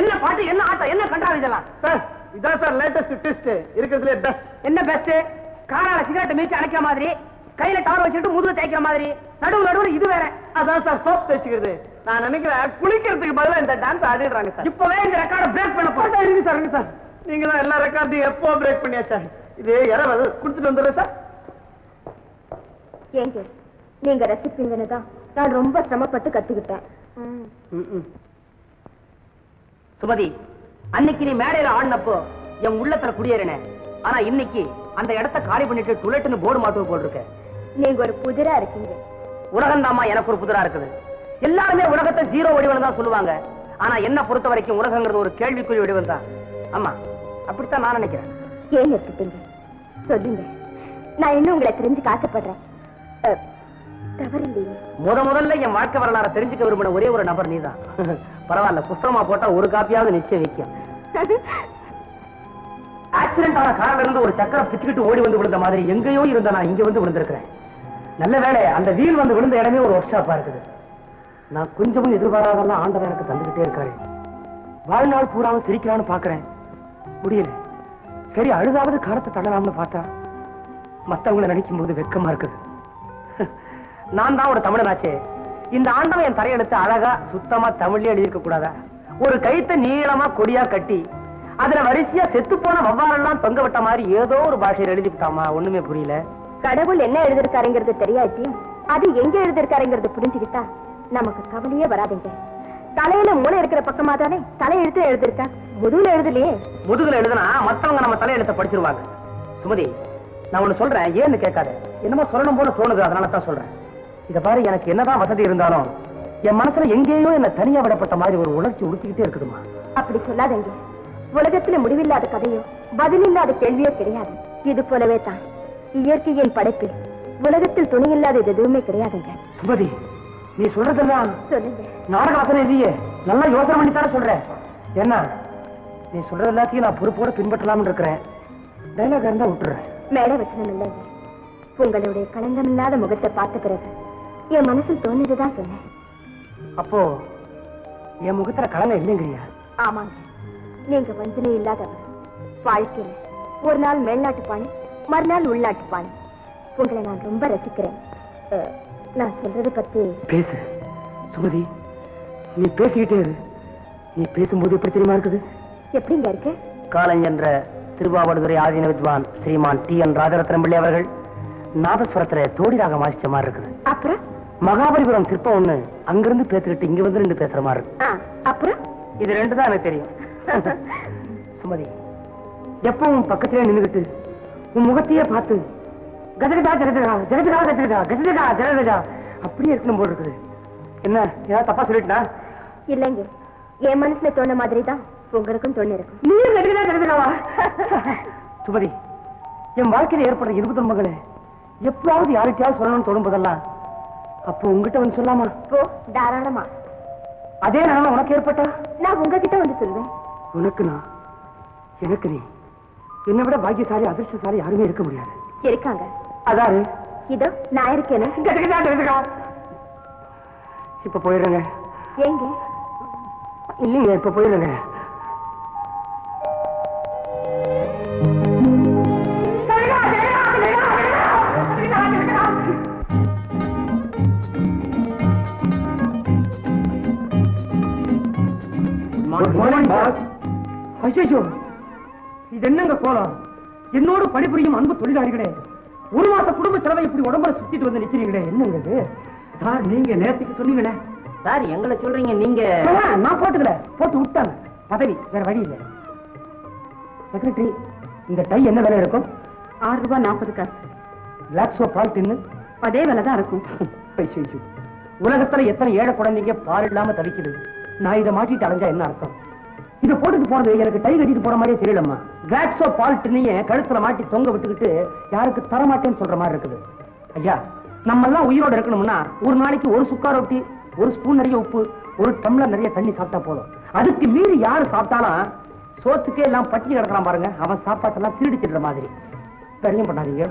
என்ன பாட்டு என்ன ஆட்டம் என்ன கண்டாவி இதெல்லாம்? சார் இதான் சார் லேட்டஸ்ட் ட்விஸ்ட் இருக்கிறதுலே பெஸ்ட் என்ன பெஸ்ட் காரால சிகரெட் மீச்சு அணைக்கிற மாதிரி கையில டவர் வச்சுட்டு முதுகு தேய்க்கிற மாதிரி. நடுவு நடுவுல இது வேற. அதான் சார் சோப் தேய்ச்சிக்கிறது. நான் நினைக்கிறேன் குளிக்கிறதுக்கு பதிலா இந்த டான்ஸ் ஆடிடுறாங்க சார். இப்பவே இந்த ரெக்கார்ட பிரேக் பண்ண போட்டா இருங்க சார் சார். நீங்க தான் எல்லா ரெக்கார்டையும் எப்போ பிரேக் பண்ணியாச்சா? இது யாராவது குடிச்சிட்டு வந்துடுறேன் சார். ஏங்க நீங்க ரசிப்பீங்கன்னு தான் நான் ரொம்ப சிரமப்பட்டு கத்துக்கிட்டேன். சுமதி அன்னைக்கு நீ மேடையில ஆடினப்போ என் உள்ளத்துல குடியேறின. ஆனா இன்னைக்கு அந்த இடத்த காலி பண்ணிட்டு டுலெட்னு போர்டு மாட்டுவ போட்டிருக்க. நீங்க ஒரு புதிரா இருக்கீங்க. உலகம் எனக்கு ஒரு புதிரா இருக்குது. எல்லாருமே உலகத்தை ஜீரோ வடிவம் தான் சொல்லுவாங்க. ஆனா என்ன பொறுத்த வரைக்கும் உலகங்கிறது ஒரு கேள்விக்குறி வடிவம் தான் ஆமா அப்படித்தான் நான் நினைக்கிறேன். ஏன் இருக்கீங்க சொல்லுங்க. நான் இன்னும் உங்களை தெரிஞ்சுக்க ஆசைப்படுறேன் அஹ், தவறில்லையே முத முதல்ல என் வாழ்க்கை வரலாறு தெரிஞ்சுக்க விரும்பின ஒரே ஒரு நபர் நீதான். பரவாயில்ல புஸ்தகமா போட்டா ஒரு காப்பியாவது நிச்சயம் வைக்கும். ஆக்சிடென்ட் ஆன கார்ல இருந்து ஒரு சக்கரம் பிச்சுக்கிட்டு ஓடி வந்து விழுந்த மாதிரி எங்கேயோ இருந்த நான் இங்க வந்து விழுந்திருக்கிறேன். நல்ல வேளை அந்த வீல் வந்து விழுந்த இடமே ஒரு ஒர்க் ஷாப்பா இருக்குது. நான் கொஞ்சமும் எதிர்பாராதெல்லாம் ஆண்டவன் எனக்கு தந்துகிட்டே இருக்காரு. வாழ்நாள் பூராவும் சிரிக்கலாம்னு பாக்குறேன் முடியல. சரி அழுதாவது காலத்தை தள்ளலாம்னு பார்த்தா மத்தவங்களை நினைக்கும் போது வெக்கமா இருக்குது. நான் தான் ஒரு தமிழனாச்சே. இந்த ஆண்டவன் என் தலையெடுத்து அழகா சுத்தமா தமிழ்லயே எழுதியிருக்க கூடாதா? ஒரு கைத்த நீளமா கொடியா கட்டி அதுல வரிசையா செத்து போன வவ்வாறெல்லாம் தொங்க விட்ட மாதிரி ஏதோ ஒரு பாஷையில எழுதிவிட்டாமா ஒண்ணுமே புரியல. கடவுள் என்ன எழுதிருக்காருங்கிறது தெரியாட்டியும் அது எங்க எழுதிருக்காருங்கிறது புரிஞ்சுக்கிட்டா நமக்கு கவலையே வராதுங்க. தலையில மூளை இருக்கிற பக்கமா தானே தலை எழுத்து எழுதிருக்கா முதுகுல எழுதலையே. முதுகுல எழுதுனா மத்தவங்க நம்ம தலையெழுத்த படிச்சிருவாங்க. சுமதி நான் ஒண்ணு சொல்றேன் ஏன்னு கேட்காத. என்னமோ சொல்லணும் போல தோணுது அதனால தான் சொல்றேன். இத பாரு எனக்கு என்னதான் வசதி இருந்தாலும் என் மனசுல எங்கேயோ என்ன தனியா விடப்பட்ட மாதிரி ஒரு உணர்ச்சி உறுத்திக்கிட்டே இருக்குதுமா அப்படி சொல்லாதீங்க. உலகத்துல முடிவில்லாத கதையோ பதிலில்லாத கேள்வியோ கிடையாது. இது போலவே தான். இயற்கையின் படைப்பில் உலகத்தில் துணையில்லாத இது எதுவுமே கிடையாதுங்க. சுமதி நீ சொல்றதெல்லாம் சொல்லுங்க. நாடக வசனம் இல்லையே. நல்லா யோசனை பண்ணி தானே சொல்றேன். என்ன? நீ சொல்றது எல்லாத்தையும் நான் பொறுப்போட பின்பற்றலாம்னு இருக்கிறேன். டைலாக் இருந்தா விட்டுறேன். மேடை வச்சனம் இல்லைங்க. உங்களுடைய களங்கமில்லாத முகத்தை பார்த்த பிறகு என் மனசில் தோணுதுதான் சொன்னேன். அப்போ என் முகத்துல கலங்க இல்லைங்கிறியா? ஆமாங்க. நீங்க வஞ்சனை இல்லாதவர். வாழ்க்கையில ஒரு நாள் மேல்நாட்டு பாணி மறுநாள் உள்நாட்டு பாணி உங்களை நான் ரொம்ப ரசிக்கிறேன். நான் சொல்றதை பத்தி பேசு. சுமதி நீ பேசிக்கிட்டே இரு. நீ பேசும்போது எப்படி தெரியுமா இருக்குது? எப்படிங்க இருக்கு? காலஞ்சென்ற திருவாவடுதுறை ஆதீன வித்வான் ஸ்ரீமான் டி என் ராஜரத்னம் பிள்ளை அவர்கள் நாதஸ்வரத்துல தோடி ராகம் வாசிச்ச மாதிரி இருக்குது. அப்புறம்? மகாபலிபுரம் சிற்பம் ஒண்ணு. அங்கிருந்து பேசிக்கிட்டு இங்க வந்து ரெண்டு பேசுற மாதிரி இருக்கு. அப்புறம்? இது ரெண்டு தான் எனக்கு தெரியும். சுமதி எப்பவும் பக்கத்திலே நின்னுகிட்டு உன் முகத்தையே பார்த்து கஜகஜா ஜெகஜகா ஜெகஜகா கஜகஜா கஜகஜா ஜெகஜகா அப்படியே இருக்கணும் போல் இருக்குது. என்ன ஏதாவது தப்பா சொல்லிட்டா? இல்லைங்க. என் மனசுல தோண மாதிரி தான் உங்களுக்கும் தோணு இருக்கும். நீ கஜகஜா ஜெகஜகாவா சுமதி என் வாழ்க்கையில ஏற்படுற இறுப்பு துன்பங்களே எப்பவாவது யாருக்கையாவது சொல்லணும்னு தோணும் போதெல்லாம் அப்போ உங்ககிட்ட வந்து சொல்லாமா? போ தாராளமா. அதே நிலைமை உனக்கு ஏற்பட்டா? நான் உங்ககிட்ட வந்து சொல்வேன். உனக்கு நான் எனக்கு நீ. என்னை விட பாக்கியசாலி அதிர்ஷ்டசாலி யாருமே இருக்க முடியாது. இருக்காங்க. அதாரு. இதோ நான் இருக்கேனே. இப்ப போயிடுறேங்க. ஏங்க இல்லைங்க இப்ப போயிடுறேங்க. ஐயோ இது என்னங்க கோலம்? என்னோட பணிபுரியும் அன்பு தொழிலாளிகளே ஒரு மாச குடும்ப செலவை இப்படி உடம்புல சுத்திட்டு வந்து நிக்கிறீங்களே என்னங்க சார் நீங்க நேரத்துக்கு சொன்னீங்களே. சார் எங்களை சொல்றீங்க நீங்க நான் போட்டுக்கல போட்டு விட்டாங்க. பதவி வேற வழி இல்லை. செக்ரட்டரி இந்த டை என்ன விலை இருக்கும்? ஆறு ரூபாய் நாற்பது காசு. லாக்ஸோ பால்ட்டின்னு அதே விலை தான் இருக்கும். உலகத்துல எத்தனை ஏழை குழந்தைங்க பால் இல்லாம தவிக்குது? நான் இதை மாட்டிட்டு அலைஞ்சா என்ன அர்த்தம்? இதை போட்டுட்டு போறது எனக்கு டை கட்டிட்டு போற மாதிரியே தெரியலம்மா. கிளாக்ஸோ பால்ட்னிய கழுத்துல மாட்டி தொங்க விட்டுக்கிட்டு யாருக்கு தரமாட்டேன்னு சொல்ற மாதிரி இருக்குது. ஐயா நம்ம எல்லாம் உயிரோட இருக்கணும்னா ஒரு நாளைக்கு ஒரு சுக்கா ரொட்டி ஒரு ஸ்பூன் நிறைய உப்பு ஒரு டம்ளர் நிறைய தண்ணி சாப்பிட்டா போதும். அதுக்கு மீறி யாரு சாப்பிட்டாலும் சோத்துக்கே எல்லாம் பட்டி கிடக்குறான் பாருங்க. அவன் சாப்பாட்டெல்லாம் திருடிச்சிடுற மாதிரி. தெரியும் பண்ணாதீங்க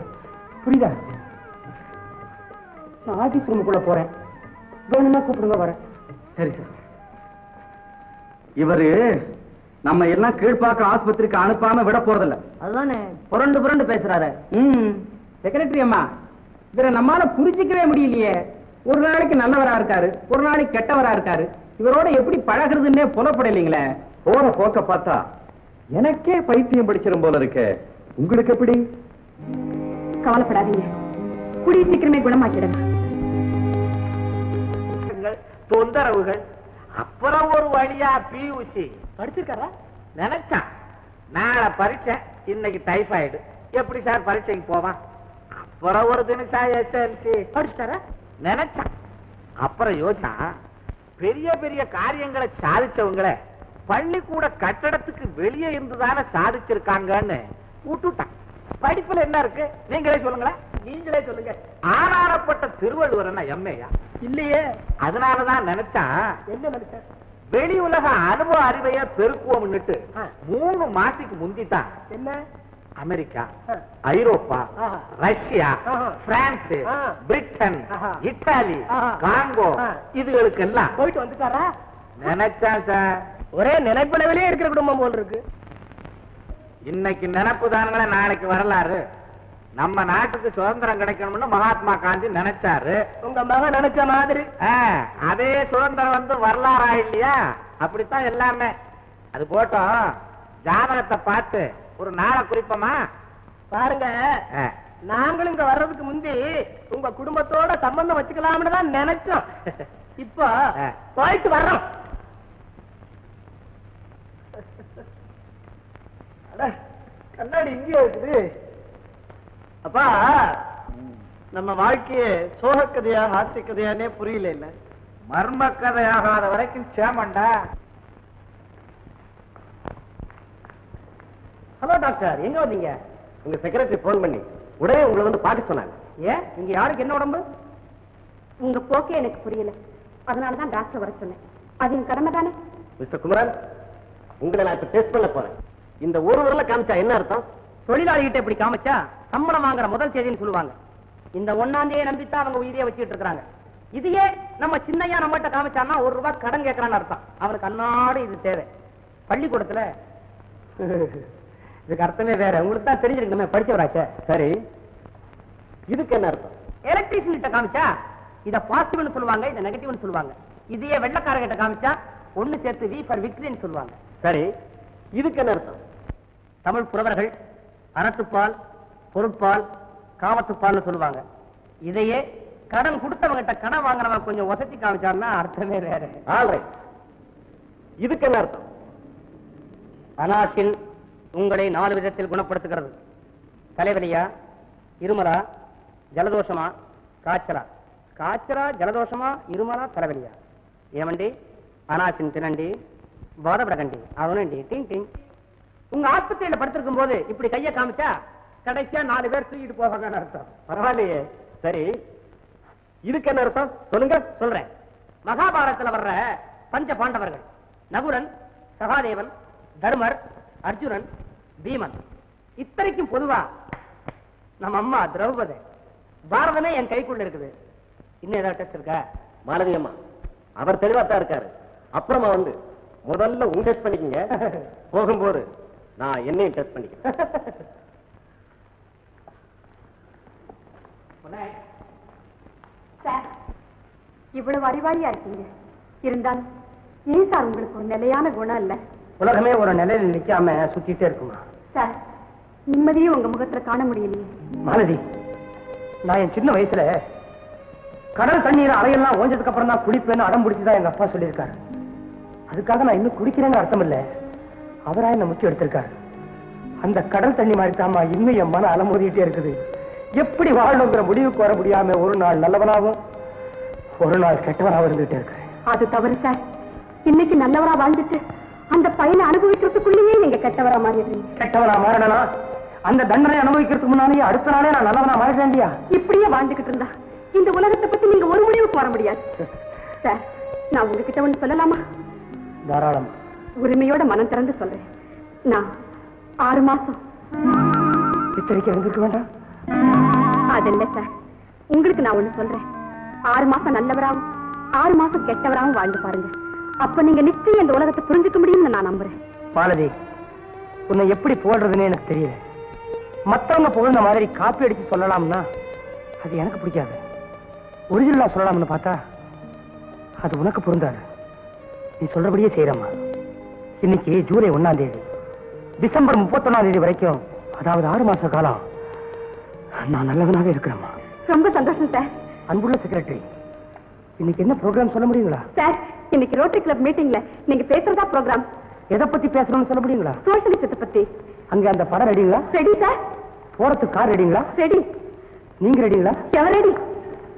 புரியுதா? நான் ஆபீஸ் ரூமுக்குள்ள போறேன். வேணும்னா கூப்பிடுங்க வரேன். சரி சார். இவரு நம்ம எல்லாம் கீழ்ப்பாக்க ஆஸ்பத்திரிக்கு அனுப்பாம விட போறதில்ல. அதுதானே புரண்டு புரண்டு பேசுறாரு. ம். செக்ரட்டரி அம்மா இவரை நம்மால புரிஞ்சிக்கவே முடியலையே. ஒரு நாளைக்கு நல்லவரா இருக்காரு ஒரு நாளைக்கு கெட்டவரா இருக்காரு. இவரோட எப்படி பழகுறதுன்னே புலப்படலைங்களே. போற போக்க பார்த்தா எனக்கே பைத்தியம் பிடிச்சிரும் போல இருக்கு. உங்களுக்கு எப்படி? கவலைப்படாதீங்க. கூடிய சீக்கிரமே குணமாக்கிடுங்க தொந்தரவுகள் அப்புறம் ஒரு வழியா பியூசி. படிச்சிருக்காரா? நினைச்சான். நாளை பரீட்சை இன்னைக்கு டைஃபாய்டு. எப்படி சார் பரீட்சைக்கு போவான்? அப்புறம் ஒரு தினசா எஸ்எல்சி படிச்சிட்டாரா? நினைச்சான். அப்புறம் யோசிச்சா பெரிய பெரிய காரியங்களை சாதிச்சவங்கள பள்ளிக்கூட கட்டடத்துக்கு வெளியே இருந்துதானே சாதிச்சிருக்காங்கன்னு விட்டுட்டான் படிப்புல என்ன இருக்கு? நீங்களே சொல்லுங்களேன் நீங்களே சொல்லுங்க. ஆனாரப்பட்ட திருவள்ளுவர் என்ன எம்ஏயா இல்லையே. அதனாலதான் நினைச்சா என்ன நினைச்சா வெளி உலக அனுபவ அறிவைய பெருக்குவோம்னுட்டு மூணு மாசத்துக்கு முந்தித்தான். என்ன? America Europe Russia France Britain Italy Congo இதுகளுக்கெல்லாம். போயிட்டு வந்துட்டாரா? நினைச்சான் சார். ஒரே நினைப்புலவிலே இருக்கிற குடும்பம் போல் இருக்கு. இன்னைக்கு நினைப்பு தானுங்களே நாளைக்கு வரலாறு. நம்ம நாட்டுக்கு சுதந்திரம் கிடைக்கணும்னு மகாத்மா காந்தி நினைச்சாரு. உங்க மகன் நினைச்ச மாதிரி. அதே சுதந்திரம் வந்து வரலாறா இல்லையா? அப்படித்தான் எல்லாமே. அது போட்டோம். ஜாதகத்தை பார்த்து ஒரு நாளை குறிப்போமா? பாருங்க நாங்களும் இங்க வர்றதுக்கு முந்தி உங்க குடும்பத்தோட சம்பந்தம் வச்சுக்கலாம்னு தான் நினைச்சோம். இப்போ. போயிட்டு வர்றோம். கண்ணாடி இங்கேயே இருக்குது. அப்பா நம்ம வாழ்க்கைய சோகக்கதையா ஹாஸ்ய கதையானே புரியல இல்ல மர்ம கதையாகாத வரைக்கும் சேமண்டா? ஹலோ டாக்டர் எங்க வந்தீங்க? உங்க செக்ரட்டரி போன் பண்ணி உடனே உங்களை வந்து பார்க்க சொன்னாங்க. ஏன்? இங்க யாருக்கு என்ன உடம்பு? உங்க போக்கே எனக்கு புரியல. அதனாலதான் டாக்டர் வர சொன்னேன். அது என் கடமை தானே மிஸ்டர் குமரன் உங்களை நான் இப்ப டெஸ்ட் பண்ண போறேன். இந்த ஒரு உரல காமிச்சா என்ன அர்த்தம்? தொழிலாளிகிட்ட இப்படி காமிச்சா சம்பளம் வாங்குற முதல் தேதின்னு சொல்லுவாங்க. இந்த ஒன்னாம் தேதியை நம்பித்தான் அவங்க உயிரியை வச்சுட்டு இருக்காங்க இதையே நம்ம சின்னையா நம்மகிட்ட காமிச்சான்னா ஒரு ரூபாய் கடன் கேட்கறான்னு அர்த்தம். அவனுக்கு அன்னாடு இது தேவை. பள்ளிக்கூடத்துல இதுக்கு அர்த்தமே வேற. உங்களுக்கு தான் தெரிஞ்சிருக்கணுமே படிச்சவராச்சே. சரி. இதுக்கு என்ன அர்த்தம்? எலக்ட்ரீஷியன் கிட்ட காமிச்சா இத பாசிட்டிவ்னு சொல்லுவாங்க இத நெகட்டிவ்னு சொல்லுவாங்க. இதையே வெள்ளக்கார கிட்ட காமிச்சா ஒண்ணு சேர்த்து வி ஃபார் விக்டரின்னு சொல்லுவாங்க. சரி. இதுக்கு என்ன அர்த்தம்? தமிழ் புலவர்கள் அறத்துப்பால் பொருட்பால் காமத்துப்பால்னு சொல்லுவாங்க. இதையே கடன் கொடுத்தவங்கிட்ட கடன் வாங்குறவன் கொஞ்சம் வசதி காமிச்சான்னா அர்த்தமே வேற. ஆல்ரைட் இதுக்கு என்ன அர்த்தம்? அனாசின் உங்களை நாலு விதத்தில் குணப்படுத்துகிறது. தலைவலியா இருமலா ஜலதோஷமா காய்ச்சலா? காய்ச்சலா ஜலதோஷமா இருமலா தலைவலியா? ஏமண்டி அனாசின் தினண்டி போதப்படகண்டி அவனண்டி டிங் டிங். உங்க ஆஸ்பத்திரியில படுத்திருக்கும் போது இப்படி கைய காமிச்சா கடைசியா நாலு பேர் தூக்கிட்டு போவாங்கன்னு அர்த்தம். பரவாயில்லையே. சரி. இதுக்கு என்ன அர்த்தம்? சொல்லுங்க. சொல்றேன். மகாபாரதத்துல வர்ற பஞ்ச பாண்டவர்கள். நகுரன் சகாதேவன் தர்மர் அர்ஜுனன் பீமன். இத்தனைக்கும் பொதுவா நம்ம அம்மா திரௌபதி. பாரதமே என் கைக்குள்ள இருக்குது. இன்னும் ஏதாவது டெஸ்ட் இருக்கா? மாலவி அம்மா அவர் தெளிவாத்தான் இருக்காரு. அப்புறமா வந்து முதல்ல உங்க டெஸ்ட் பண்ணிக்கங்க. போகும்போது நான் என்னையும் டெஸ்ட் பண்ணிக்கிறேன். இவ்வளவு அறிவாளியா இருக்கீங்க. இருந்தாலும் ஏன் சார் உங்களுக்கு ஒரு நிலையான குணம் இல்ல? உலகமே ஒரு நிலையில நிக்காம சுத்திட்டே இருக்குமா? சார் நிம்மதியே உங்க முகத்துல காண முடியலையே. மாலதி நான் என் சின்ன வயசுல கடல் தண்ணீர் அலையெல்லாம் ஓஞ்சதுக்கு அப்புறம் தான் குளிப்பேன்னு அடம் பிடிச்சுதான் எங்க அப்பா சொல்லியிருக்காரு. அதுக்காக நான் இன்னும் குடிக்கிறேன்னு அர்த்தம் இல்ல. அவரா என்ன முக்கியம் எடுத்திருக்காரு? அந்த கடல் தண்ணி மாதிரி தாமா இன்னும் என் மன அலமோதிட்டே இருக்குது. எப்படி வாழணுங்கிற முடிவுக்கு வர முடியாம ஒரு நாள் நல்லவனாகவும் ஒரு நாள் கெட்டவனாகவும் இருந்துகிட்டே இருக்கிறேன் அது தவறு சார். இன்னைக்கு நல்லவரா வாழ்ந்துட்டு அந்த பையனை அனுபவிக்கிறதுக்குள்ளேயே நீங்க கெட்டவரா மாறிடுறீங்க. கெட்டவனா மாறினா அந்த தண்டனை அனுபவிக்கிறதுக்கு முன்னாலேயே அடுத்த நாளே நான் நல்லவனா மாறிட்டேன் இல்லையா? இப்படியே வாழ்ந்துகிட்டு இருந்தா இந்த உலகத்தை பத்தி நீங்க ஒரு முடிவுக்கு வர முடியாது. சார் நான் உங்ககிட்ட ஒண்ணு சொல்லலாமா? தாராளம். உரிமையோட மனம் திறந்து சொல்றேன். நான் ஆறு மாசம். எச்சரிக்கை இருந்திருக்க வேண்டாம். அது இல்ல சார். உங்களுக்கு நான் ஒண்ணு சொல்றேன். ஆறு மாசம் நல்லவராவும் ஆறு மாசம் கெட்டவராவும் வாழ்ந்து பாருங்க. அப்ப நீங்க நிச்சயம் இந்த உலகத்தை புரிஞ்சுக்க முடியும்னு நான் நம்புறேன். மாலதி உன்னை எப்படி போடுறதுன்னு எனக்கு தெரியல. மத்தவங்க புகழ்ந்த மாதிரி காப்பி அடிச்சு சொல்லலாம்னா அது எனக்கு பிடிக்காது. ஒரிஜினலா சொல்லலாம்னு பார்த்தா அது உனக்கு பொருந்தாது. நீ சொல்றபடியே செய்யறம்மா இன்னைக்கு ஜூலை ஒண்ணாம் தேதி டிசம்பர் முப்பத்தொன்னாம் தேதி வரைக்கும் அதாவது ஆறு மாச காலம் நான் நல்லவனாவே இருக்கிறேம்மா. ரொம்ப சந்தோஷம் சார். அன்புள்ள செக்ரட்டரி இன்னைக்கு என்ன ப்ரோக்ராம் சொல்ல முடியுங்களா? சார் இன்னைக்கு ரோட்டரி கிளப் மீட்டிங்ல நீங்க பேசுறதா ப்ரோக்ராம் எதை பத்தி பேசணும்னு சொல்ல முடியுங்களா? சோஷலிசத்தை பத்தி. அங்க அந்த படம் ரெடிங்களா ரெடி சார். போறதுக்கு கார் ரெடிங்களா ரெடி நீங்க ரெடிங்களா எவர் ரெடி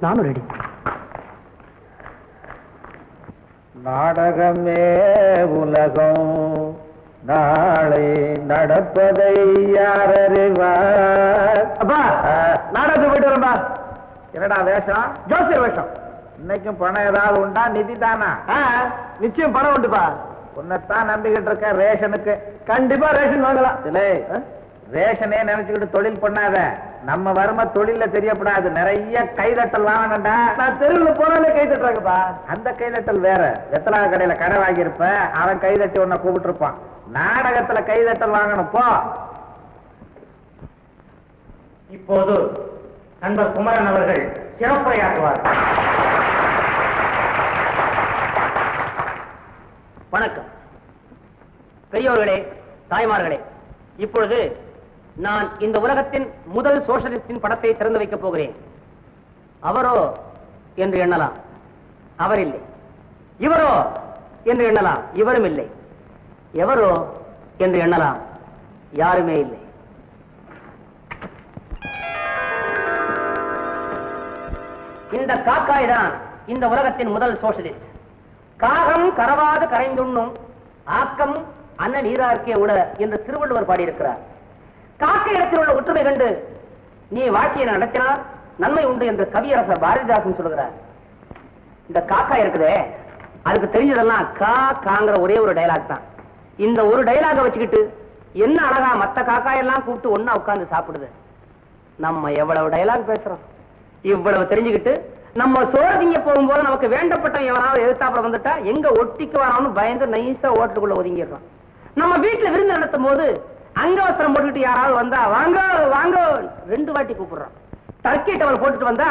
நானும் ரெடி நாடகமே உலகம். நாளை நடப்பதை யார் அறிவார்? அப்பா நாடகத்துக்கு போயிட்டு வரேன்பா. என்னடா வேஷம்? ஜோசியர் வேஷம். இன்னைக்கும் பணம் ஏதாவது உண்டா? நிதி தானா? ஆ, நிச்சயம் பணம் உண்டுப்பா. உன்னைத்தான் நம்பிக்கிட்டு இருக்க ரேஷனுக்கு. கண்டிப்பா ரேஷன் வாங்கலாம். இல்லை ரேஷனே நினைச்சுக்கிட்டு தொழில் பண்ணாத. நம்ம வறுமை தொழில்ல தெரியப்படாது. நிறைய கைதட்டல் வாங்கணும்டா. நான் தெருவில் போனாலே கை தட்டுறாங்கப்பா. அந்த கைதட்டல் வேற. வெத்தலா கடையில கடை வாங்கியிருப்ப அவன் கைதட்டி உன்னை கூப்பிட்டு இருப்பான் நாடகத்துல கைதட்டல் வாங்கணும் போ. இப்போது நண்பர் குமரன் அவர்கள் சிறப்புரையாற்றுவார். வணக்கம். பெரியோர்களே தாய்மார்களே இப்பொழுது நான் இந்த உலகத்தின் முதல் சோசலிஸ்டின் படத்தை திறந்து வைக்கப் போகிறேன். அவரோ என்று எண்ணலாம். அவர் இல்லை இவரோ என்று எண்ணலாம். இவரும் இல்லை. எவரோ என்று எண்ணலாம். யாருமே இல்லை. இந்த காக்காய் தான் இந்த உலகத்தின் முதல் சோசியலிஸ்ட் காகம் கரவாது கரைந்துண்ணும் ஆக்கம் அண்ணன் நீரார்க்கே உட என்று திருவள்ளுவர் பாடியிருக்கிறார். காக்க இடத்தில் உள்ள ஒற்றுமை கண்டு நீ வாழ்க்கையை நடத்தினால் நன்மை உண்டு என்று கவியரசர் பாரதிதாசன் சொல்லுகிறார் இந்த காக்கா இருக்குதே அதுக்கு தெரிஞ்சதெல்லாம் கா காங்கிற ஒரே ஒரு டயலாக் தான். இந்த ஒரு டைலாக வச்சுக்கிட்டு என்ன அழகா மத்த காக்காயெல்லாம் கூப்பிட்டு ஒன்னா உட்காந்து சாப்பிடுது. நம்ம எவ்வளவு டயலாக் பேசுறோம். இவ்வளவு தெரிஞ்சுக்கிட்டு நம்ம சோறு திங்க போகும்போது நமக்கு வேண்டப்பட்ட எவனாவது எதிர்த்தாப்புல வந்துட்டா எங்க ஒட்டிக்கு வரான்னு பயந்து நைஸா ஓட்டுக்குள்ள ஒதுங்கிடுறோம். நம்ம வீட்டுல விருந்து நடத்தும் போது அங்கவஸ்திரம் போட்டுக்கிட்டு யாராவது வந்தா வாங்க வாங்க ரெண்டு வாட்டி கூப்பிடுறான். டர்க்கி டவல் போட்டுட்டு வந்தா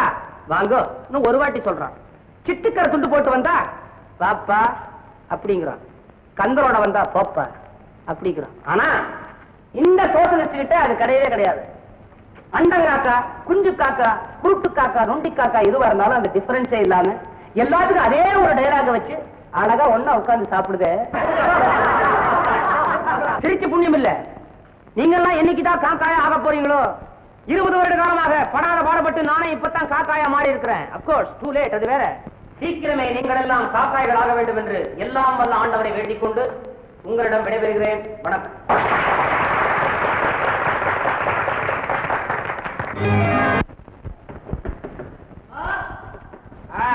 வாங்க இன்னும் ஒரு வாட்டி சொல்றான். சிட்டுக்கரை துண்டு போட்டு வந்தா பாப்பா அப்படிங்கிறான். கந்தரோட வந்தா போப்பா அப்படிங்கிறான். ஆனா இந்த சோசலிஸ்ட் கிட்ட அது கிடையவே கிடையாது. அண்டை காக்கா குஞ்சு காக்கா குருட்டு காக்கா நொண்டி காக்கா எதுவா இருந்தாலும் அந்த டிஃபரன்ஸே இல்லாம எல்லாத்துக்கும் அதே ஒரு டைலாக வச்சு அழகா ஒன்னா உட்கார்ந்து சாப்பிடுதே. சிரிச்சு புண்ணியம் இல்லை. நீங்கெல்லாம் என்னைக்குதான் காக்காயா ஆக போறீங்களோ? இருபது வருட காலமாக படாத பாடுபட்டு நானே இப்பதான் காக்காயா மாறி இருக்கிறேன் அப்கோர்ஸ் டூ லேட் அது வேற. சீக்கிரமே நீங்கள் எல்லாம் காக்காய்கள் ஆக வேண்டும் என்று எல்லாம் வல்ல ஆண்டவரை வேண்டிக் கொண்டு உங்களிடம் விடைபெறுகிறேன். வணக்கம். ஆ.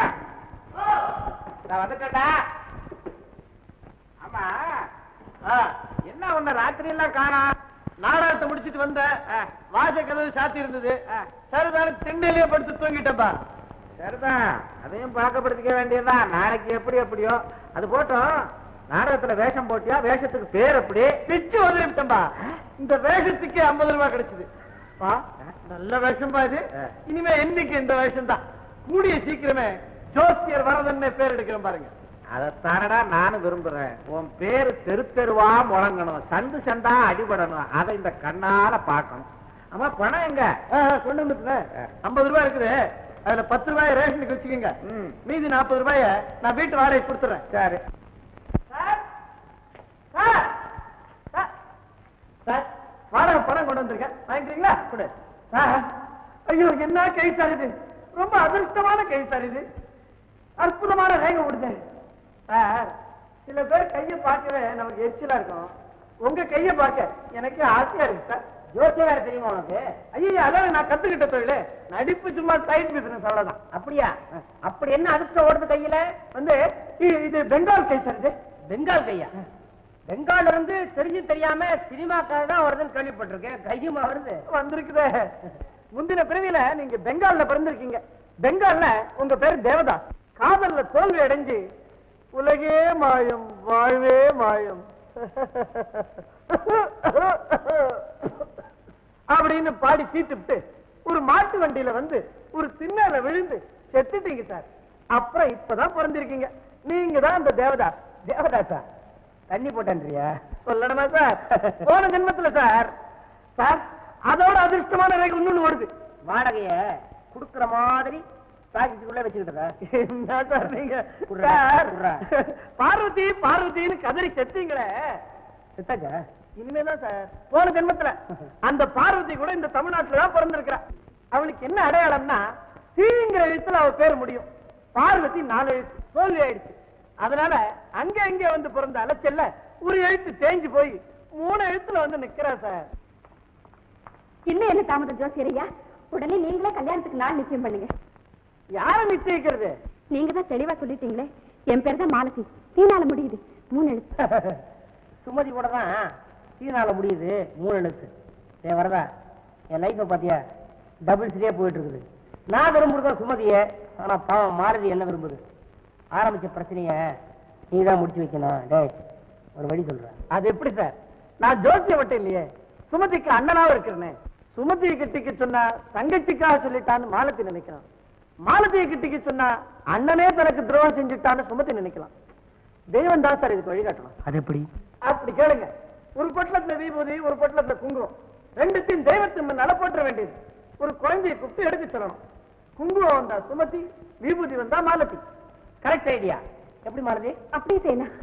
நான் ஆமா. ஆ, என்ன ஒண்ணு ராத்திரி எல்லாம் காணா நாடகத்தை முடிச்சிட்டு வந்தேன் வாச கதவு சாத்தி இருந்தது. சரிதான திண்ணையிலேயே படுத்து தூங்கிட்டப்பா சரிதான். அதையும் பழக்கப்படுத்திக்க வேண்டியதுதான். நாளைக்கு எப்படி எப்படியோ. அது போட்டோம் நாடகத்துல வேஷம் போட்டியா? வேஷத்துக்கு பேர் எப்படி? பிச்சு உதவிட்டம்பா இந்த வேஷத்துக்கு ஐம்பது ரூபாய் கிடைச்சது. நல்ல வேஷம் பா இது. ஆ. இனிமே என்னைக்கு இந்த வேஷம் தான் கூடிய சீக்கிரமே ஜோசியர் வரதன்னே பேர் எடுக்கிறேன் பாருங்க. அதைத்தானடா நானும் விரும்புறேன். உன் பேரு தெரு தெருவா முழங்கணும். சந்து சந்தா அடிபடணும். அதை இந்த கண்ணால பார்க்கணும். ஆமா பணம் எங்க? கொண்டு வந்துட்டேன். ஐம்பது ரூபாய் இருக்குது. அதுல பத்து ரூபாய் ரேஷனுக்கு வச்சுக்கோங்க. ம். மீதி நாற்பது ரூபாய நான் வீட்டு வாடகை கொடுத்துறேன் சரி. சார் வாடகை பணம் கொண்டு வந்திருக்கேன். வாங்கிக்கிறீங்களா? கொடு. ஐயோ என்ன கை சார் இது? ரொம்ப அதிர்ஷ்டமான கை சார் இது. அற்புதமான ரேகை விடுதேன் சார் சில பேர் கையை பார்க்கவே நமக்கு எரிச்சலா இருக்கும். உங்க கையை பார்க்க எனக்கு ஆசையா இருக்கு சார். ஜோசியம் வேற தெரியுமா உனக்கு? ஐயோ அதான் நான் கத்துக்கிட்ட தொழில். நடிப்பு சும்மா சைட் பிசினஸ் அவ்வளவுதான். அப்படியா? அப்படி என்ன அதிர்ஷ்டம் ஓடுது கையில? வந்து இது பெங்கால் கை சார் இது. பெங்கால் கையா? பெங்கால் இருந்து தெரிஞ்சு தெரியாம சினிமாக்காக தான் வருதுன்னு கேள்விப்பட்டிருக்கேன். கையுமா வருது. வந்திருக்குதே. முந்தின பிறவியில நீங்க பெங்கால்ல பிறந்திருக்கீங்க. பெங்கால்ல உங்க பேர் தேவதாஸ். காதல்ல தோல்வி அடைஞ்சு உலகே மாயம் வாழ்வே மாயம். அப்படின்னு பாடி தீட்டுவிட்டு ஒரு மாட்டு வண்டியில வந்து ஒரு திண்ணல விழுந்து செத்துட்டீங்க சார். அப்புறம் இப்பதான் பிறந்திருக்கீங்க. நீங்க தான் அந்த தேவதாஸ். தேவதாசா தண்ணி போட்டேன்றியா? சொல்லணுமா சார்? போன ஜென்மத்துல சார். சார் அதோட அதிர்ஷ்டமான ரேகை இன்னொன்னு ஓடுது. வாடகைய குடுக்கிற மாதிரி பாக்கெட்டுக்குள்ள வச்சுக்கிட்டதா நீங்க பார்வதி பார்வதின்னு கதறி செத்தீங்களே. செத்தாச்சா? இனிமேதான் சார். போன ஜென்மத்துல அந்த பார்வதி கூட இந்த தமிழ்நாட்டுல தான் பிறந்திருக்கிறா. அவளுக்கு என்ன அடையாளம்னா தீங்கிற எழுத்துல அவ பேர் முடியும். பார்வதி நாலு எழுத்து தோல்வி ஆயிடுச்சு. அதனால அங்க இங்க வந்து பிறந்த அலைச்சல்ல ஒரு எழுத்து தேஞ்சு போய் மூணு எழுத்துல வந்து நிக்கிறா சார். இன்னும் என்ன தாமதம் ஜோசியரையா உடனே நீங்களே கல்யாணத்துக்கு நாள் நிச்சயம் பண்ணுங்க. யார நிச்சயிக்கிறது? நீங்க தான் தெளிவா சொல்லிட்டீங்களே. என் பேர் தான் மாலதி. தீனால முடியுது. மூணு எழுத்து. சுமதி கூட தான் சீனால முடியுது. மூணு எழுத்து. ஏன் வரதா என் லைஃப்பை பாத்தியா? டபுள் சரியா போயிட்டு இருக்குது நான் விரும்புறதா சுமதிய. ஆனா பாவம் மாருதி என்ன விரும்புது? ஆரம்பிச்ச பிரச்சனைய நீ தான் முடிச்சு வைக்கணும். டேய் ஒரு வழி சொல்றேன் அது எப்படி சார்? நான் ஜோசியம் மட்டும் இல்லையே. சுமதிக்கு அண்ணனாவும் இருக்கிறேனே. சுமதியை கிட்டிக்கு சொன்னா தங்கச்சிக்காக சொல்லிட்டான்னு மாலத்தி நினைக்கலாம் மாலத்தியை கிட்டிக்கு சொன்னா அண்ணனே தனக்கு துரோகம் செஞ்சுட்டான்னு சுமதி நினைக்கலாம். தெய்வம் தான் சார் இதுக்கு வழிகாட்டணும். அது எப்படி? அப்படி கேளுங்க. ஒரு பொட்டலத்துல விபூதி ஒரு பொட்டலத்துல குங்குமம். ரெண்டுத்தையும் தெய்வத்தின் முன்னால போட்டுற வேண்டியது. ஒரு குழந்தையை கூப்பிட்டு எடுக்க சொல்லணும். குங்குமம் வந்தா சுமதி விபூதி வந்தா மாலதி கரெக்ட் ஐடியா எப்படி மாருதி அப்படியே செய்யலாம்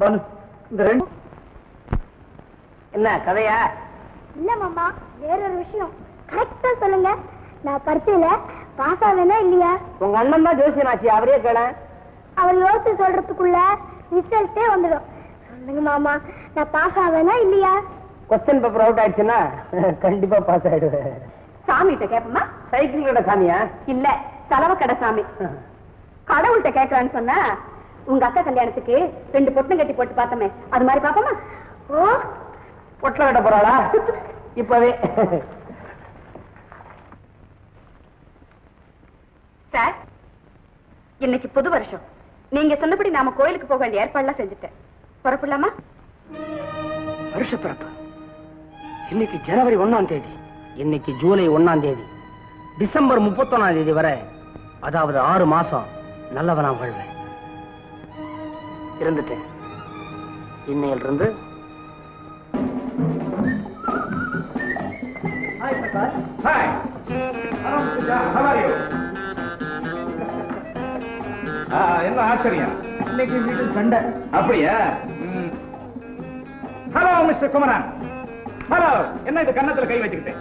பானு, இந்த ரெண்டு என்ன கதையா? இல்ல மாமா வேற ஒரு விஷயம் கரெக்டா சொல்லுங்க. நான் பரீட்சையில பாஸ் ஆவேனா இல்லையா? உங்க அண்ணன் தான் ஜோசியனாச்சு அவரே கேள. அவர் யோசிச்சு சொல்றதுக்குள்ள ரிசல்ட்டே வந்துடும். சொல்லுங்க மாமா நான் பாஸ் ஆவேனா இல்லையா? கொஸ்டின் பேப்பர் அவுட் ஆயிடுச்சுன்னா கண்டிப்பா பாஸ் ஆயிடுவேன். சாமிகிட்ட கேப்பமா? சைக்கிளோட சாமியா? இல்ல செலவு கடை சாமி. கடவுள்கிட்ட கேக்குறான்னு சொன்னா உங்க அக்கா கல்யாணத்துக்கு ரெண்டு பொட்டம் கட்டி போட்டு பார்த்தோமே. அது மாதிரி பாப்போமா ஓ பொட்டல கட்ட போறாளா? இப்பவே. சார் இன்னைக்கு புது வருஷம். நீங்க சொன்னபடி நாம கோயிலுக்கு போக வேண்டிய ஏற்பாடுலாம் செஞ்சுட்டேன். புறப்படலாமா? வருஷ பிறப்பு. இன்னைக்கு ஜனவரி ஒண்ணாம் தேதி. இன்னைக்கு ஜூலை ஒண்ணாம் தேதி. டிசம்பர் முப்பத்தொன்னாம் தேதி வரை அதாவது ஆறு மாசம் நல்லவனா வாழ்வேன். இருந்துட்டேன். இன்னையில இருந்து என்ன ஆச்சரியம்? இன்னைக்கு வீட்டில் சண்டை. அப்படியா? Hello mister Kumaran. ஹலோ என்ன இது கன்னத்துல கை வச்சுக்கிட்டேன்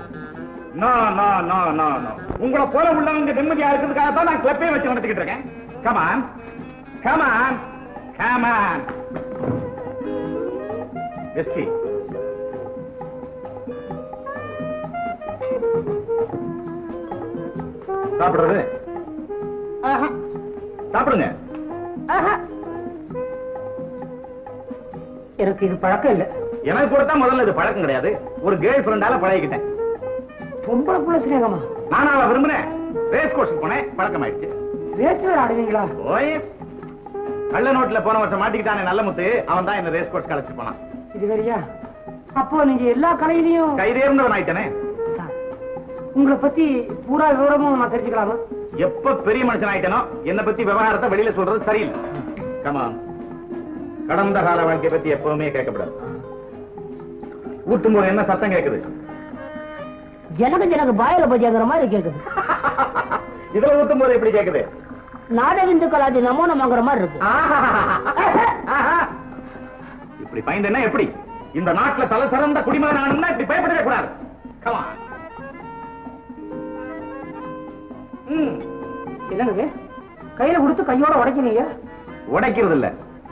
உங்களை போல உள்ளவங்க நிம்மதியா இருக்கிறதுக்காக தான் நான் கிளப்பே வச்சு நடத்திக்கிட்டு இருக்கேன். கமான் கமான் கமான் விஸ்கி சாப்பிடுறது? சாப்பிடுங்க. எனக்கு இது பழக்கம் இல்ல. எனக்கு கூட தான் முதல்ல இது பழக்கம் கிடையாது. ஒரு கேர்ள் ஃப்ரெண்டால பழகிக்கிட்டேன். பொம்பளை புள்ள சிநேகமா? நானும் அவளை விரும்பினேன். ரேஸ் கோர்ஸ் போனேன். பழக்கம் ஆயிடுச்சு வேற ஆடுவீங்களா? ஓய் கள்ள நோட்டுல போன வருஷம் மாட்டிக்கிட்டானே நல்ல முத்து. அவன் தான் என்ன ரேஸ் கோர்ஸ் கழிச்சு போனான். இது வேறையா? அப்போ நீங்க எல்லா கலையிலையும் கைதேர்ந்தவன் ஆயிட்டானே. உங்களை பத்தி பூரா விவரமும் நான் தெரிஞ்சுக்கலாமா? எப்ப பெரிய மனுஷன் ஆயிட்டனோ என்ன பத்தி விவகாரத்தை வெளியில சொல்றது சரியில்லை. கமான் கடந்த கால வாழ்க்கை பத்தி எப்பவுமே கேட்கப்படாது. ஊட்டும் போது என்ன சத்தம் கேக்குது எனக்கு எனக்கு பாயில பஜாங்கிற மாதிரி கேக்குது இதுல ஊட்டும் போது எப்படி கேக்குது நாடகிந்து கலாதி நமோ நமங்கிற மாதிரி இருக்கு இப்படி பயந்தனா எப்படி? இந்த நாட்டுல தலை சிறந்த குடிமகன் ஆகணும்னா இப்படி பயப்படவே கூடாது. Come என்னங்க? கையில கொடுத்து கையோட உடைக்கிறீங்க? உடைக்கிறது இல்ல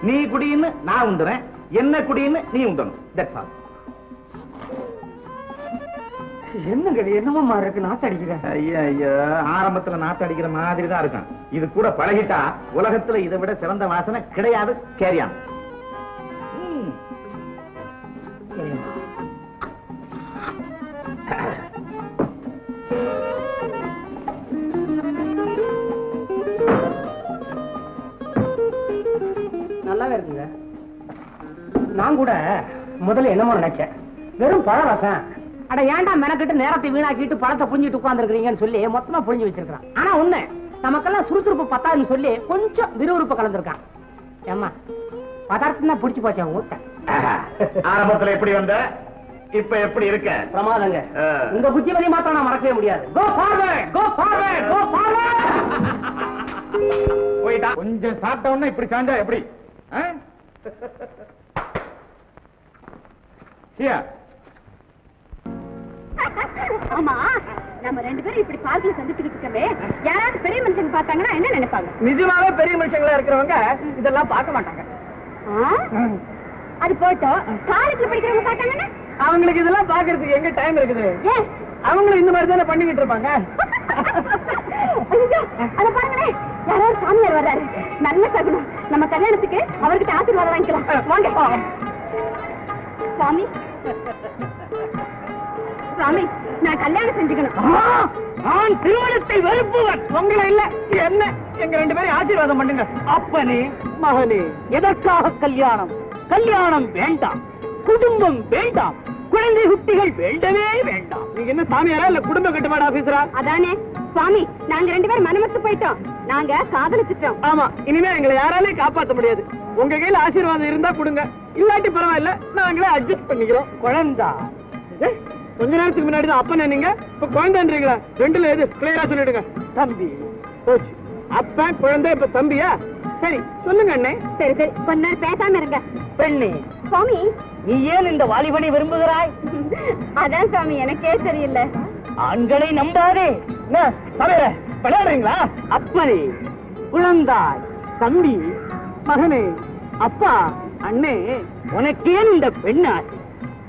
நீ குடின்னு நான் உண்டுறேன். என்ன குடின்னு நீ உண்டணும். தட்ஸ் ஆல் என்னங்க என்னமோ இருக்கு. நாத்து அடிக்கிறேன் ஐயா ஐயா ஆரம்பத்துல நாட்டு அடிக்கிற மாதிரி தான் இருக்கும். இது கூட பழகிட்டா உலகத்துல இதை விட சிறந்த வாசனை கிடையாது. கேரியான் கூட முதல்ல என்னமோ நினைச்சேன். வெறும் பழ ரசம் அட ஏன்டா மெனக்கிட்டு நேரத்தை வீணாக்கிட்டு பழத்தை புரிஞ்சிட்டு உட்கார்ந்துருக்கீங்கன்னு சொல்லி மொத்தமா புரிஞ்சு வச்சிருக்கான் ஆனா ஒண்ணு நமக்கெல்லாம் சுறுசுறுப்பு பத்தாதுன்னு சொல்லி கொஞ்சம் விறுவிறுப்பு கலந்துருக்கான். ஏம்மா பதார்த்தம் தான் பிடிச்சு போச்சு அவன் ஊட்ட ஆரம்பத்துல எப்படி வந்த? இப்ப எப்படி இருக்க? பிரமாதங்க. உங்க புத்திமதி மாத்திரம் நான் மறக்கவே முடியாது. Go forward go forward go forward போயிட்டா? கொஞ்சம் சாப்பிட்ட உடனே இப்படி சாஞ்சா எப்படி? Here. ஆமா நம்ம ரெண்டு பேரும் இப்படி பார்க்கல சந்திச்சுக்கிட்டு இருக்கவே யாராவது பெரிய மனுஷங்க பார்த்தாங்கன்னா என்ன நினைப்பாங்க? நிஜமாவே பெரிய மனுஷங்களா இருக்கிறவங்க இதெல்லாம் பார்க்க மாட்டாங்க? அது போட்டோம். காலேஜ்ல படிக்கிறவங்க பார்த்தாங்கன்னா? அவங்களுக்கு இதெல்லாம் பாக்குறதுக்கு எங்க டைம் இருக்குது? அவங்களும் இந்த மாதிரி தானே பண்ணிக்கிட்டு இருப்பாங்க? அத பாருங்களேன். யாரோ சாமியார் வர்றாரு. நல்ல சகுனம். நம்ம கல்யாணத்துக்கு அவர்கிட்ட ஆசீர்வாதம் வாங்கிக்கலாம். வாங்க. சாமி சாமி நான் கல்யாணம் செஞ்சுக்கணும். நான் திருமணத்தை வெறுப்பவன் உங்களை இல்ல என்ன? எங்க ரெண்டு பேரும் ஆசீர்வாதம் பண்ணுங்க. அப்பனே மகனே எதற்காக கல்யாணம்? கல்யாணம் வேண்டாம். குடும்பம் வேண்டாம். குழந்தை குட்டிகள் வேண்டவே வேண்டாம். நீங்க என்ன சாமியாரா இல்ல குடும்ப கட்டுப்பாடு ஆபீசரா? அதானே சுவாமி நாங்க ரெண்டு பேரும் மனமத்து போயிட்டோம். நாங்க காதலிச்சிட்டோம். ஆமா இனிமே எங்களை யாராலையும் காப்பாத்த முடியாது. உங்க கையில ஆசீர்வாதம் இருந்தா கொடுங்க. இல்லாட்டி பரவாயில்ல நாங்களே அட்ஜஸ்ட் பண்ணிக்கிறோம். குழந்தா கொஞ்ச நேரத்துக்கு முன்னாடி தான் அப்ப நீங்க இப்ப குழந்தைன்றீங்களா? ரெண்டுல எது? கிளியரா சொல்லிடுங்க. தம்பி போச்சு. அப்பன் குழந்தை இப்ப தம்பியா? சரி சொல்லுங்க அண்ணே. சரி சரி. கொஞ்ச நேரம் பேசாம இருங்க. பெண்ணே சுவாமி. நீ ஏன் இந்த வாலிபனை விரும்புகிறாய்? அதான் சுவாமி எனக்கே தெரியல ஆண்களை நம்பாதே. விளையாடுறீங்களா? அப்பனே குழந்தாய் தம்பி மகனே அப்பா அண்ணே உனக்கேன் இந்த பெண்ணாய்.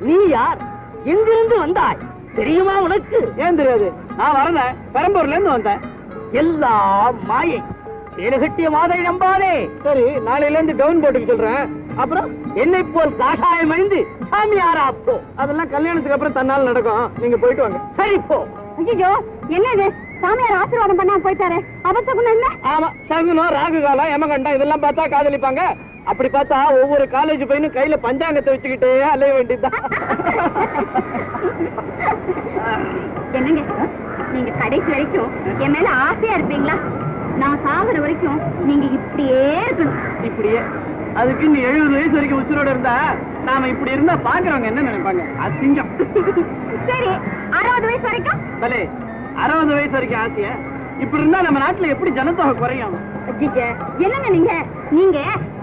நீ யார்? எங்கிருந்து வந்தாய்? தெரியுமா உனக்கு? ஏன் தெரியாது? நான் வரேன் பெரம்பூர்ல இருந்து வந்தேன். எல்லாம் மாயை. தேடுகட்டிய மாதை நம்பாதே. சரி நாளையில இருந்து டவுன் போட்டுக்க சொல்றேன். அப்புறம் என்னை போல் காஷாயம் அணிந்து சாமியாரா போ. அதெல்லாம் கல்யாணத்துக்கு அப்புறம் தன்னால் நடக்கும். நீங்க போயிட்டு வாங்க. சரி போ. ஐயோ என்னது? சாமியார் ஆசீர்வாதம் பண்ணாம போயிட்டாரு. அவசகுணம் என்ன? ஆமா சகுனம் ராகு காலம் யமகண்டம் இதெல்லாம் பார்த்தா காதலிப்பாங்க. அப்படி பார்த்தா ஒவ்வொரு காலேஜ் பையனும் கையில பஞ்சாங்கத்தை வச்சுக்கிட்டே அலைய வேண்டியதுதான். என்னங்க? நீங்க கடைசி வரைக்கும் என் மேல ஆசையா இருப்பீங்களா? நான் சாகுற வரைக்கும் நீங்க இப்படியே இருக்கணும். இப்படியே? அதுக்கு நீ எழுபது வயசு வரைக்கும் உசுரோட இருந்தா நாம இப்படி இருந்தா பாக்குறவங்க என்ன நினைப்பாங்க? அசிங்கம். சரி அறுபது வயசு வரைக்கும்? பலே அறுபது வயசு வரைக்கும் ஆசையா? இப்படி இருந்தா நம்ம நாட்டுல எப்படி ஜனத்தொகை குறையும்? என்னங்க நீங்க? நீங்க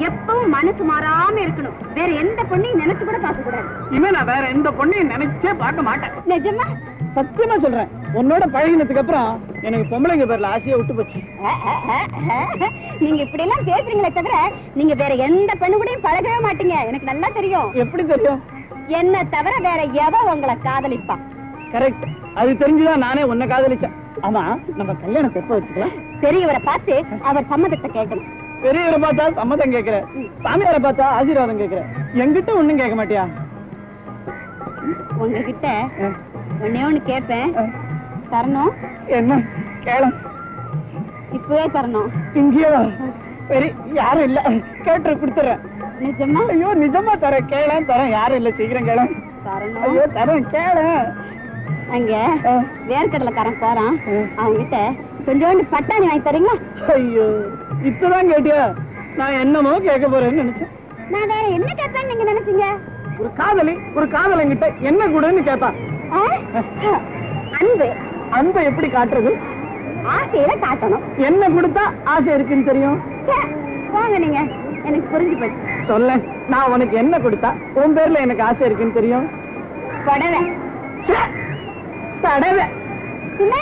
எப்பவும் மனசு மாறாம இருக்கணும். வேற எந்த பொண்ணையும் நினைச்சு கூட பார்க்க கூடாது. இனிமே நான் வேற எந்த பொண்ணையும் நினைச்சே பார்க்க மாட்டேன். நிஜமா? சத்தியமா சொல்றேன். உன்னோட பழகினதுக்கு அப்புறம் எனக்கு பொம்பளைங்க பேர்ல ஆசையா விட்டு போச்சு. நீங்க இப்படி எல்லாம் பேசுறீங்களே தவிர நீங்க வேற எந்த பெண்ணு கூடயும் பழகவே மாட்டீங்க. எனக்கு நல்லா தெரியும். எப்படி தெரியும்? என்ன தவிர வேற எவ உங்களை காதலிப்பா? கரெக்ட் அது தெரிஞ்சுதான் நானே உன்னை காதலிச்சேன். ஆமா நம்ம கல்யாணத்தை எப்ப வச்சுக்கலாம்? பெரியவரை பார்த்து அவர் சம்மதத்தை கேட்கணும். பெரியவரை பார்த்தா சம்மதம் கேக்குற சாமியாரை பார்த்தா ஆசீர்வாதம் கேக்குற என்கிட்ட ஒண்ணும் கேட்க மாட்டியா? உங்ககிட்ட ஒன்னே ஒண்ணு கேட்பேன். தரணும்? என்ன? கேள இப்பவே தரணும். இங்கேயே. சரி யாரும் இல்ல. கேட்டு கொடுத்துறேன். நிஜமா? ஐயோ நிஜமா தரேன். கேளேன் தரேன். யாரும் இல்ல சீக்கிரம் கேள தரணும். ஐயோ தரேன் கேள அங்க வேர்க்கடலைக்காரன் போறான். அவங்கிட்ட கொஞ்சோண்டு பட்டாணி வாங்கி தரீங்களா? ஐயோ இப்பதான் கேட்டியா? நான் என்னமோ கேட்க போறேன்னு நினைச்சேன். நான் வேற என்ன கேட்பேன்னு நீங்க நினைச்சீங்க? ஒரு காதலி ஒரு காதலங்கிட்ட என்ன கூடன்னு கேட்பான் ஆ? அன்பு. அன்பை எப்படி காட்டுறது? ஆசையில காட்டணும். என்ன கொடுத்தா ஆசை இருக்குன்னு தெரியும்? போங்க நீங்க. எனக்கு புரிஞ்சு போச்சு. சொல்ல நான் உனக்கு என்ன கொடுத்தா? உன் பேர்ல எனக்கு ஆசை இருக்குன்னு தெரியும்? புடவை. தடவை. என்ன?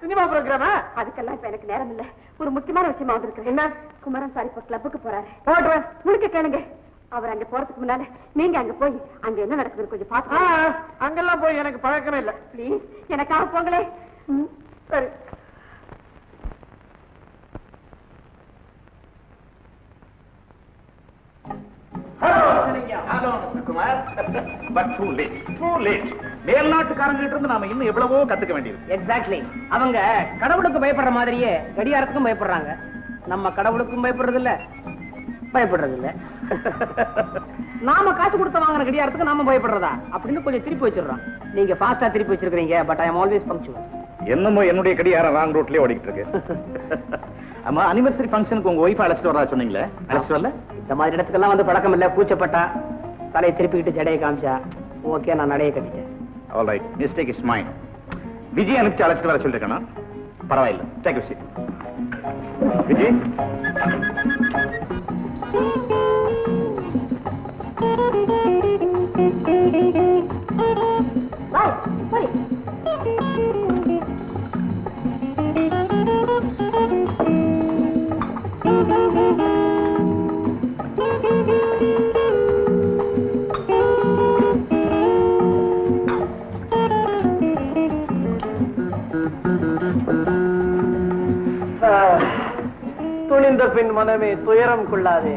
சினிமா ப்ரோக்ராமா அதுக்கெல்லாம் இப்ப எனக்கு நேரம் இல்ல. ஒரு முக்கியமான விஷயமா வந்திருக்கு. என்ன? குமரன் சார் இப்ப கிளப்புக்கு போறாரு. போட்டுறேன். முழுக்க கேளுங்க. அவர் அங்க போறதுக்கு முன்னால நீங்க அங்க போய் அங்க என்ன நடக்குதுன்னு கொஞ்சம் பாத்து அங்கெல்லாம் போய் எனக்கு பழக்கமே இல்ல. ப்ளீஸ் எனக்காக போங்களே. சரி. Kumar but too late too late மேல்நாட்டுக்காரங்கிட்ட இருந்து நாம இன்னும் எவ்வளவோ கத்துக்க வேண்டியது எக்ஸாக்ட்லி அவங்க கடவுளுக்கு பயப்படுற மாதிரியே கடியாரத்துக்கும் பயப்படுறாங்க. நம்ம கடவுளுக்கும் பயப்படுறது இல்ல பயப்படுறது இல்ல நாம காசு கொடுத்து வாங்குற கடியாரத்துக்கு நாம பயப்படுறதா? அப்படின்னு கொஞ்சம் திருப்பி வச்சிடுறோம். நீங்க ஃபாஸ்டா திருப்பி வச்சிருக்கீங்க but I am always punctual என்னமோ என்னுடைய கடியாரம் ராங் ரூட்லயே ஓடிக்கிட்டு இருக்கு. ஆமா அனிவர்சரி ஃபங்க்ஷனுக்கு உங்க ஒய்ஃப் அழைச்சிட்டு வரதா சொன்னீங்களே? அழைச்சிட்டு வரல? இந்த மாதிரி இடத்துக்கெல்லாம் வந்து பழக்கம் இல்ல. பூச்சப்பட்டா. தலையை திருப்பிக்கிட்டு ஜடையை காமிச்சா ஓகே நான் நடைய கட்டிட்டேன். All right mistake is mind Vijay அனுப்பிச்சு அழைச்சிட்டு வர சொல்லிருக்கேனா பரவாயில்ல. Thank you C Vijay? பின் மனமே துயரம் கொள்ளாதே.